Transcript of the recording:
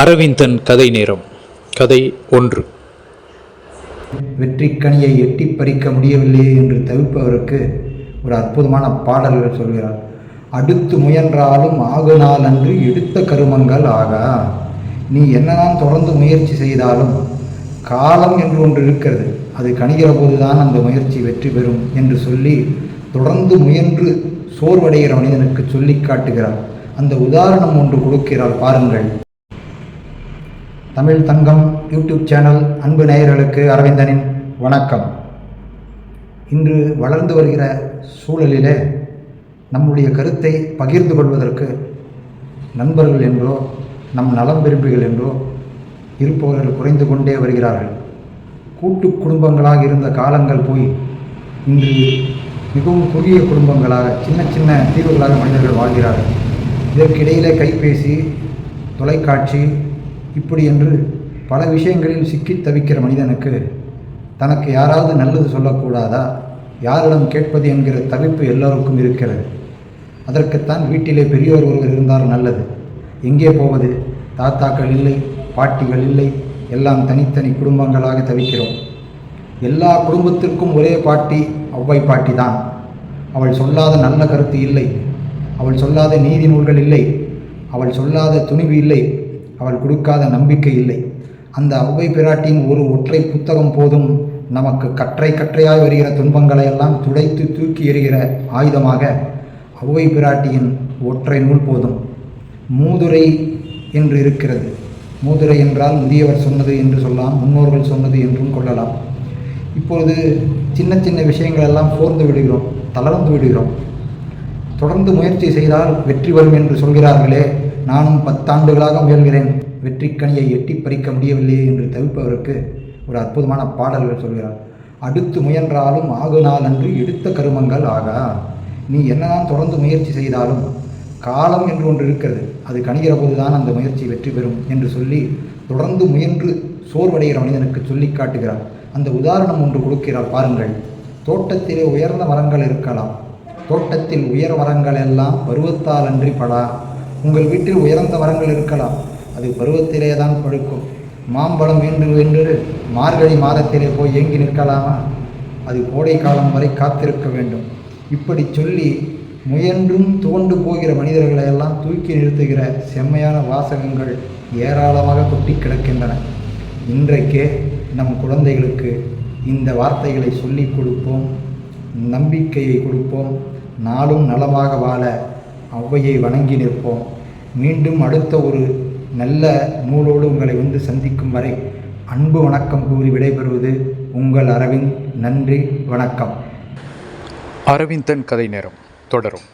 அரவிந்தன் கதை நேரம் கதை ஒன்று. வெற்றிக்கனியை எட்டி பறிக்க முடியவில்லையே என்று தவிப்பவருக்கு ஒரு அற்புதமான பாடல்கள் சொல்கிறார். அடுத்து முயன்றாலும் ஆகு நாள் அன்று எடுத்த கருமங்கள் ஆகா. நீ என்னதான் தொடர்ந்து முயற்சி செய்தாலும் காலம் என்று ஒன்று இருக்கிறது. அது கணிகிற போதுதான் அந்த முயற்சி வெற்றி பெறும் என்று சொல்லி தொடர்ந்து முயன்று சோர்வடைகிற மனிதனுக்கு சொல்லி காட்டுகிறார். அந்த உதாரணம் ஒன்று கொடுக்கிறார் பாருங்கள். தமிழ் தங்கம் யூடியூப் சேனல் அன்பு நேயர்களுக்கு அரவிந்தனின் வணக்கம். இன்று வளர்ந்து வருகிற சூழலிலே நம்முடைய கருத்தை பகிர்ந்து கொள்வதற்கு நண்பர்கள் என்றோ நம் நலம் விரும்பிகள் என்றோ இருப்பவர்கள் குறைந்து கொண்டே வருகிறார்கள். கூட்டு குடும்பங்களாக இருந்த காலங்கள் போய் இன்று மிகவும் குறுகிய குடும்பங்களாக சின்ன சின்ன தீவுகளாக மனிதர்கள் வாழ்கிறார்கள். இதற்கிடையிலே கைபேசி தொலைக்காட்சி இப்படி என்று பல விஷயங்களில் சிக்கித் தவிக்கிற மனிதனுக்கு தனக்கு யாராவது நல்லது சொல்லக்கூடாதா? யாரிடம் கேட்பது என்கிற தவிப்பு எல்லோருக்கும் இருக்கிறது. அதற்குத்தான் வீட்டிலே பெரியோர் ஒருவர் இருந்தால் நல்லது. எங்கே போவது? தாத்தாக்கள் இல்லை பாட்டிகள் இல்லை எல்லாம் தனித்தனி குடும்பங்களாக தவிக்கிறோம். எல்லா குடும்பத்திற்கும் ஒரே பாட்டி ஒவ்வை பாட்டி தான். அவள் சொல்லாத நல்ல கருத்து இல்லை. அவள் சொல்லாத நீதி நூல்கள் இல்லை. அவள் சொல்லாத துணிவு இல்லை. அவள் கொடுக்காத நம்பிக்கை இல்லை. அந்த ஒவ்வை பிராட்டியின் ஒரு ஒற்றை புத்தகம் போதும் நமக்கு கற்றை கற்றையாய் வருகிற துன்பங்களை எல்லாம் துடைத்து தூக்கி எறிகிற ஆயுதமாக ஒவ்வை பிராட்டியின் ஒற்றை நூல் போதும். மூதுரை என்று இருக்கிறது. மூதுரை என்றால் முதியவர் சொன்னது என்று சொல்லலாம் முன்னோர்கள் சொன்னது என்றும் கொள்ளலாம். இப்பொழுது சின்ன சின்ன விஷயங்கள் எல்லாம் போர்ந்து விடுகிறோம் தளர்ந்து விடுகிறோம். தொடர்ந்து முயற்சி செய்தால் வெற்றி வரும் என்று சொல்கிறார்களே நானும் பத்தாண்டுகளாக முயல்கிறேன். வெற்றிக்கனியை எட்டி பறிக்க முடியவில்லையே என்று தவிப்பவருக்கு ஒரு அற்புதமான பாடல்கள் சொல்கிறார். அடுத்து முயன்றாலும் ஆகு நாள் அன்று எடுத்த கருமங்கள் ஆகா. நீ என்னதான் தொடர்ந்து முயற்சி செய்தாலும் காலம் என்று ஒன்று இருக்கிறது. அது கணிகிற போதுதான் அந்த முயற்சி வெற்றி பெறும் என்று சொல்லி தொடர்ந்து முயன்று சோர்வடைகிற மனிதனுக்கு சொல்லி காட்டுகிறார். அந்த உதாரணம் ஒன்று கொடுக்கிறார் பாருங்கள். தோட்டத்திலே உயர்ந்த மரங்கள் இருக்கலாம். தோட்டத்தில் உயர் மரங்கள் எல்லாம் பருவத்தால் அன்றி படா. உங்கள் வீட்டில் உயர்ந்த மரங்கள் இருக்கலாம். அது பருவத்திலே தான் பழுக்கும். மாம்பழம் வேண்டு என்று மார்கழி மாதத்திலே போய் ஏங்கி நிற்கலாமா? அது கோடை காலம் வரை காத்திருக்க வேண்டும். இப்படி சொல்லி முயன்றும் தோண்டு போகிற மனிதர்களை எல்லாம் தூக்கி நிறுத்துகிற செம்மையான வாசகங்கள் ஏராளமாக கொட்டி கிடக்கின்றன. இன்றைக்கே நம் குழந்தைகளுக்கு இந்த வார்த்தைகளை சொல்லிக் கொடுப்போம் நம்பிக்கையை கொடுப்போம் நாளும் நலமாக வாழ ஔவையை வணங்கி நிற்போம். மீண்டும் அடுத்த ஒரு நல்ல நூலோடு உங்களை வந்து சந்திக்கும் வரை அன்பு வணக்கம் கூறி விடைபெறுவது உங்கள் அரவிந்த். நன்றி வணக்கம். அரவிந்தன் கதை நேரம் தொடரும்.